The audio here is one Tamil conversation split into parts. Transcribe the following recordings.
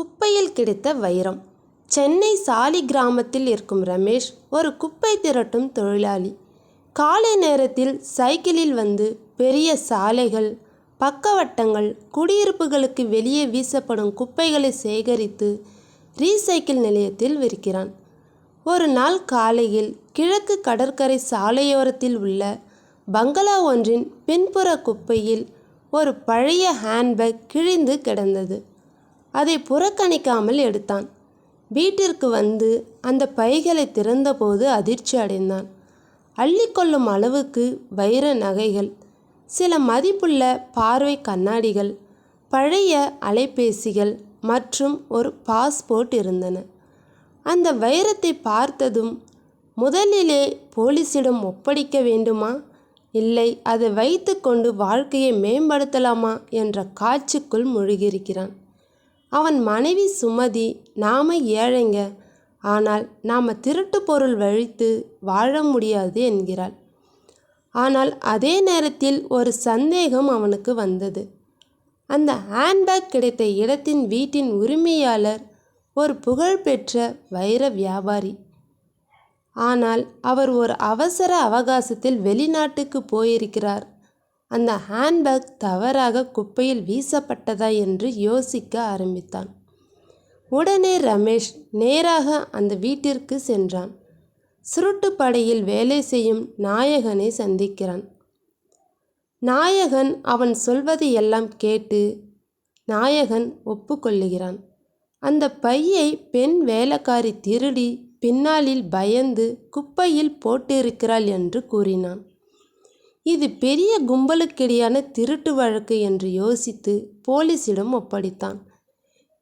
குப்பையில் கிடைத்த வைரம். சென்னை சாலி கிராமத்தில் இருக்கும் ரமேஷ் ஒரு குப்பை திரட்டும் தொழிலாளி. காலை நேரத்தில் சைக்கிளில் வந்து பெரிய சாலைகள் பக்கவட்டங்கள் குடியிருப்புகளுக்கு வெளியே வீசப்படும் குப்பைகளை சேகரித்து ரீசைக்கிள் நிலையத்தில் விற்கிறான். ஒரு நாள் காலையில் கிழக்கு கடற்கரை சாலையோரத்தில் உள்ள பங்களா ஒன்றின் பின்புற குப்பையில் ஒரு பழைய ஹேண்ட்பேக் கிழிந்து கிடந்தது. அதை புறக்கணிக்காமல் எடுத்தான். வீட்டிற்கு வந்து அந்த பைகளை திறந்தபோது அதிர்ச்சி அடைந்தான். அள்ளிக்கொள்ளும் அளவுக்கு வைர நகைகள் சில மதிப்புள்ள பார்வை கண்ணாடிகள் பழைய அலைபேசிகள் மற்றும் ஒரு பாஸ்போர்ட் இருந்தன. அந்த வைரத்தை பார்த்ததும் முதலிலே போலீஸிடம் ஒப்படைக்க வேண்டுமா? இல்லை அதை வைத்துக்கொண்டு வாழ்க்கையை மேம்படுத்தலாமா? என்ற காட்சிக்குள் முழுகியிருக்கிறான். அவன் மனைவி சுமதி நாம ஏழைங்க. ஆனால் நாம் திருட்டு பொருள் வழித்து வாழ முடியாது என்கிறாள். ஆனால் அதே நேரத்தில் ஒரு சந்தேகம் அவனுக்கு வந்தது. அந்த ஹேண்ட்பேக் கிடைத்த இடத்தின் வீட்டின் உரிமையாளர் ஒரு புகழ்பெற்ற வைர வியாபாரி. ஆனால் அவர் ஒரு அவசர அவகாசத்தில் வெளிநாட்டுக்கு போயிருக்கிறார். அந்த ஹேண்ட்பேக் தவறாக குப்பையில் வீசப்பட்டதா என்று யோசிக்க ஆரம்பித்தான். உடனே ரமேஷ் நேராக அந்த வீட்டிற்கு சென்றான். சுருட்டுப்படையில் வேலை செய்யும் நாயகனை சந்திக்கிறான். நாயகன் அவன் சொல்வதை எல்லாம் கேட்டு நாயகன் ஒப்புக்கொள்ளுகிறான். அந்த பையை பெண் வேலைக்காரி திருடி பின்னாளில் பயந்து குப்பையில் போட்டிருக்கிறாள் என்று கூறினான். இது பெரிய கும்பலுக்கிடையான திருட்டு வழக்கு என்று யோசித்து போலீசிடம் ஒப்படைத்தான்.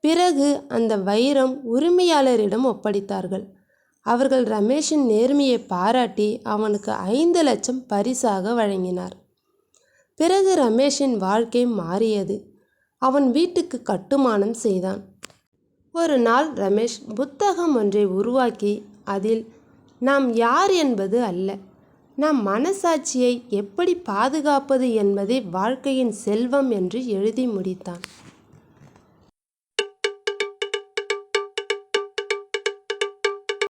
பிறகு அந்த வைரம் உரிமையாளரிடம் ஒப்படைத்தார்கள். அவர்கள் ரமேஷின் நேர்மையை பாராட்டி அவனுக்கு ஐந்து லட்சம் பரிசாக வழங்கினார். பிறகு ரமேஷின் வாழ்க்கை மாறியது. அவன் வீட்டுக்கு கட்டுமானம் செய்தான். ஒரு நாள் ரமேஷ் புத்தகம் ஒன்றை உருவாக்கி அதில் நாம் யார் என்பது அல்ல. நம் மனசாட்சியை எப்படி பாதுகாப்பது என்பதே வாழ்க்கையின் செல்வம் என்று எழுதி முடித்தான்.